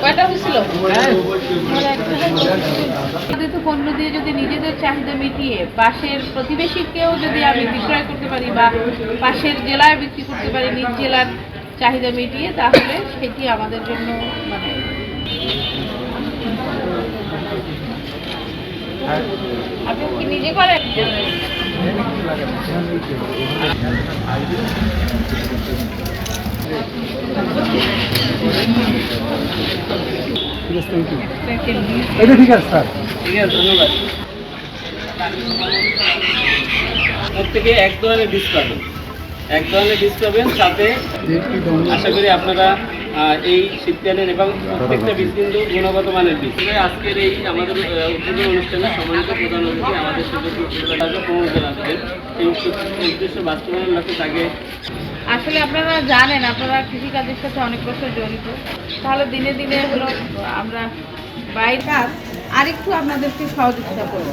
কয়টা হয়েছিল? উৎপাদিত পণ্য দিয়ে যদি নিজেদের চাহিদা মিটিয়ে পাশের প্রতিবেশীকেও যদি আমি বিক্রয় করতে পারি বা পাশের জেলায় বিক্রি করতে পারি নিজ জেলার চাহিদা মিটিয়ে তাহলে সেটি আমাদের জন্য মানে আপনি কি নিজে করেন? এটা ঠিক আছে স্যার। ঠিক আছে ধন্যবাদ। প্রত্যেকে এক ধরনের পাবেন এক ধরনের বীজ পাবেন সাথে আশা করি আপনারা এই শীতকালে এবং প্রত্যেকটা বীজ কিন্তু গুণগত মানের বীজ। আজকের এই আমাদের উদ্বোধন অনুষ্ঠানে সম্মানিত প্রধান অতিথি আমাদের উদ্দেশ্য- উদ্দেশ্য বাস্তবায়নের লক্ষ্যে তাকে আসলে আপনারা জানেন আপনারা কৃষিকাজের সাথে অনেক বছর জড়িত। তাহলে দিনে দিনে হলো আমরা বাইরে কাজ আরেকটু আপনাদেরকে সহযোগিতা করব।